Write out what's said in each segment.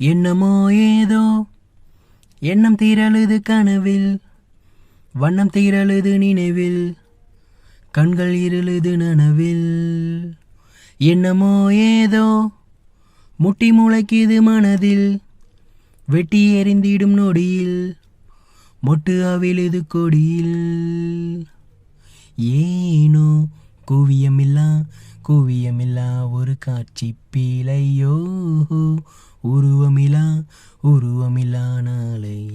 என்னமோ ஏதோ? எண்ணம் தீரழுது கனவில். வண்ணம் தீரழுது நினைவில். கண்கள் இருளுது நனவில். என்னமோ ஏதோ? முட்டி முளைக்குது மனதில். வெட்டி எறிந்திடும் நொடியில். மொட்டு அவிழுது கொடியில். ஏனோ? குவியமில்லா குவியமில்லா ஒரு காட்சி பீலையோ உருவமிலா உருவமில்லா நாளை.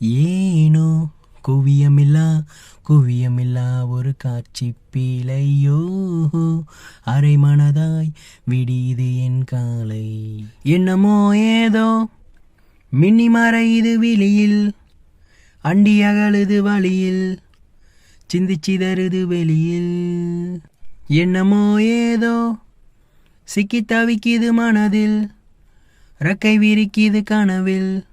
ஏனோ? குவியமில்லா குவியமில்லா ஒரு காட்சி பீலையோ அரை மனதாய் விடியுது என் காலை. என்னமோ ஏதோ? மின்னி மறையுது விழியில். அண்டி அகழுது வழியில். சிந்திச்சிதறுது வெளியில். என்னமோ ஏதோ சிக்கி தவிக்குது மனதில் ரக்கை விரிக்குது கனவில்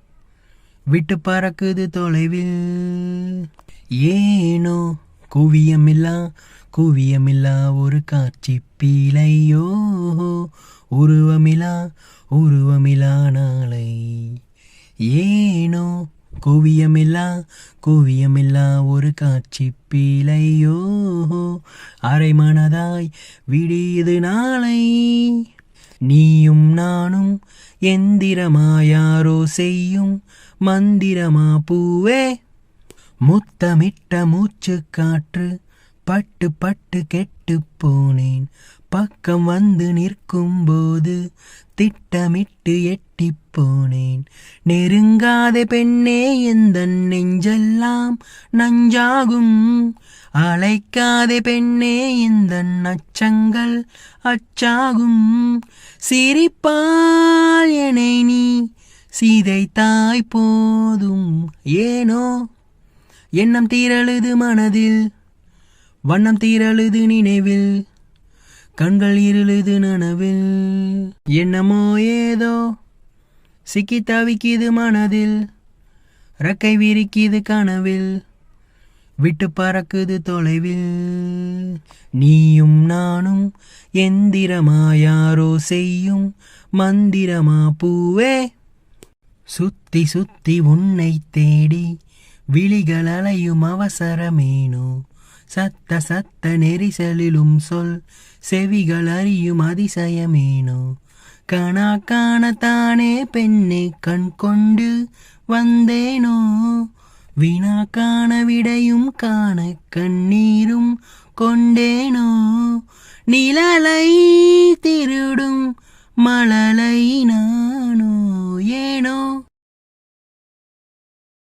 விட்டு பறக்குது தொலைவில். ஏனோ குவியமில்லா குவியமில்லா ஒரு காட்சி பீலையோ உருவமிலா உருவமிலா நாளை. ஏனோ குவியமில்லா குவியமில்லா ஒரு காட்சி பீலையோ அரை மனதாய் விடியது நாளை. நீயும் நானும் எந்திரமா யாரோ செய்யும் மந்திரமா பூவே. முத்தமிட்ட மூச்சு காற்று பட்டு பட்டு கெட்டு போனேன். பக்கம் வந்து நிற்கும் போது திட்டமிட்டு எட்டி போனேன் நெருங்காத பெண்ணே எந்த நெஞ்செல்லாம் நஞ்சாகும்? அழைக்காத பெண்ணே இந்த நச்சங்கள் அச்சாகும்? சிரிப்பால் என்னை நீ சீதைத்தாய் போதும் ஏனோ? எண்ணம் தீரழுது மனதில் வண்ணம் தீரழுது நினைவில் கண்கள் இருளுது நனவில். என்னமோ ஏதோ சிக்கி தவிக்கிது மனதில். ரெக்கை விரிக்கிது கனவில். விட்டு பறக்குது தொலைவில். நீயும் நானும் எந்திரமா யாரோ செய்யும் மந்திரமா பூவே. சுத்தி சுத்தி உன்னை தேடி விழிகள் அலையும் அவசரமேனோ. சத்த சத்த நெரிசலிலும் சொல் செவிகள் அறியும் அதிசயமேனோ? கணா காணத்தானே பெண்ணே கண் கொண்டு வந்தேனோ? வினா காண விடையும் காண கண்ணீரும் கொண்டேனோ? நிழலை திருடும் மழலை நானோ? ஏனோ?